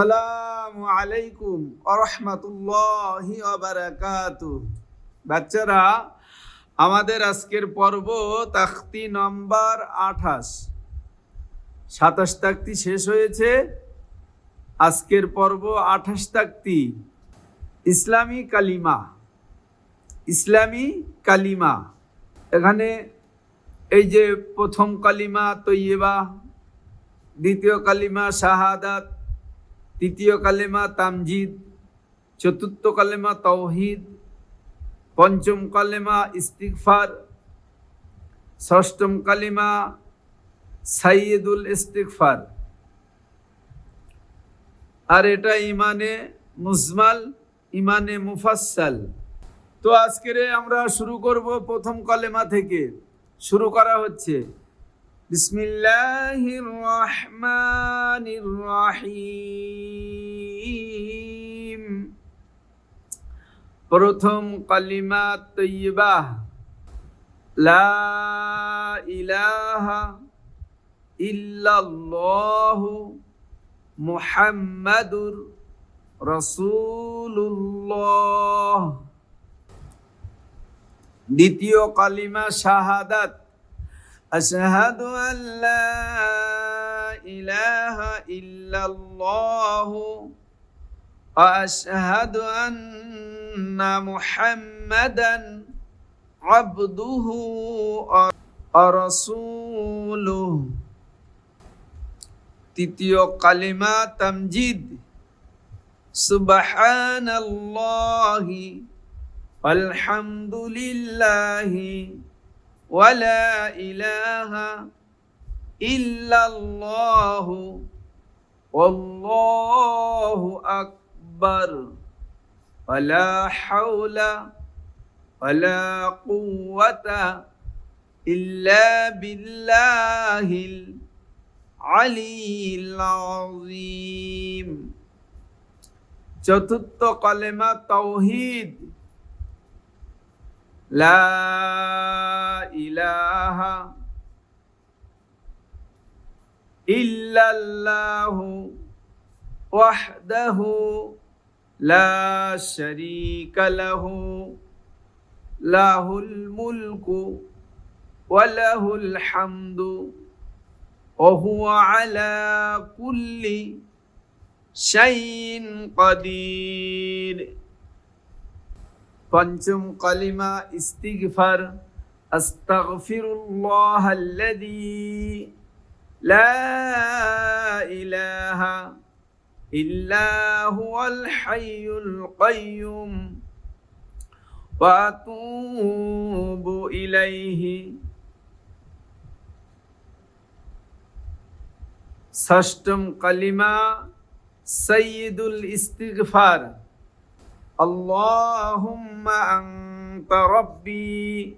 আসসালামু আলাইকুম আরহামাতুল্লাহি বাচ্চারা, আমাদের আজকের পর্ব তাখতি নম্বর আঠাশ। সাতাশ তাক্তি শেষ হয়েছে। আজকের পর্ব আঠাশ তাক্তি ইসলামী কালিমা। ইসলামী কালিমা। এখানে এই যে প্রথম কালিমা তৈয়বা, দ্বিতীয় কালিমা শাহাদাত তৃতীয় কালেমা তামজিদ, চতুর্থ কালেমা তৌহিদ পঞ্চম কালেমা ইস্তিগফার, ষষ্ঠম কালিমা সাইয়েদুল ইস্তিগফার। আর এটা ইমানে মুজমাল, ইমানে মুফাসসাল। তো আজকের আমরা শুরু করব প্রথম কালেমা থেকে। শুরু করা হচ্ছে বিসমিল্লাহির রহমানির রহিম প্রথম কালিমা তৈবা লা ইলাহা ইল্লাল্লাহু মুহাম্মাদুর রাসূলুল্লাহ। দ্বিতীয় কালিমা শাহাদাত أشهد أن لا إله إلا الله وأشهد أن محمدا عبده ورسوله তৃতীয় কালিমা তামজিদ সুবহানাল্লাহি আলহামদুলিল্লাহি ولا إله إلا الله والله أكبر ولا حول ولا قوة إلا بالله العلي العظيم চতুর্থ কলেমা তৌহিদ ইলাহা ইল্লাল্লাহু ওয়াহদাহু লা শারীকা লাহু, লাহুল মুলকু ওয়া লাহুল হামদু ওয়া হুয়া আলা কুল্লি পঞ্চম কলিমা ইস্তিগফার। আস্তাগফিরুল্লাহ আল্লাযী লা ইলাহা ইল্লা হুয়াল হাইয়ুল কাইয়্যুম ওয়া আতুবু ইলাইহি ষষ্ঠম কালিমা সৈয়দুল ইস্তিগফার اللهم أنت ربي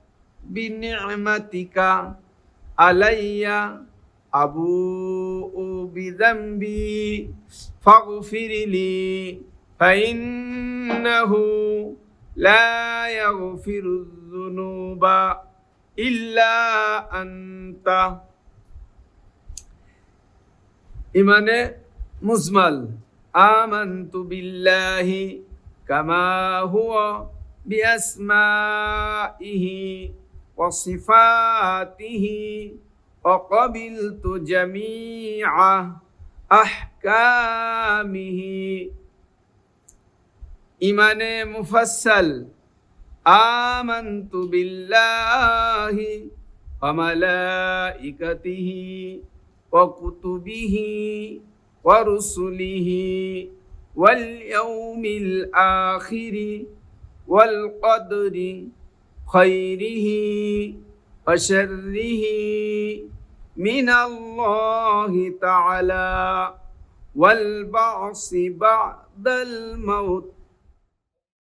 বিনিমাতিকা আলাইয়া আবু ও বিদম্বি ফাগফিরিলি ফাইন্নাহু লা ইয়াগফিরু যুনুবা ইল্লা আনতা ইমানে মুজমাল, আমান্তু বিল্লাহি কামা হুয়া বিআসমাইহি وصفاته وقبلت جميع أحكامه إيمان مفصل آمنت بالله وملائكته وكتبه ورسله واليوم الآخر والقدر خيره وشره من الله تعالى والبعث بعد الموت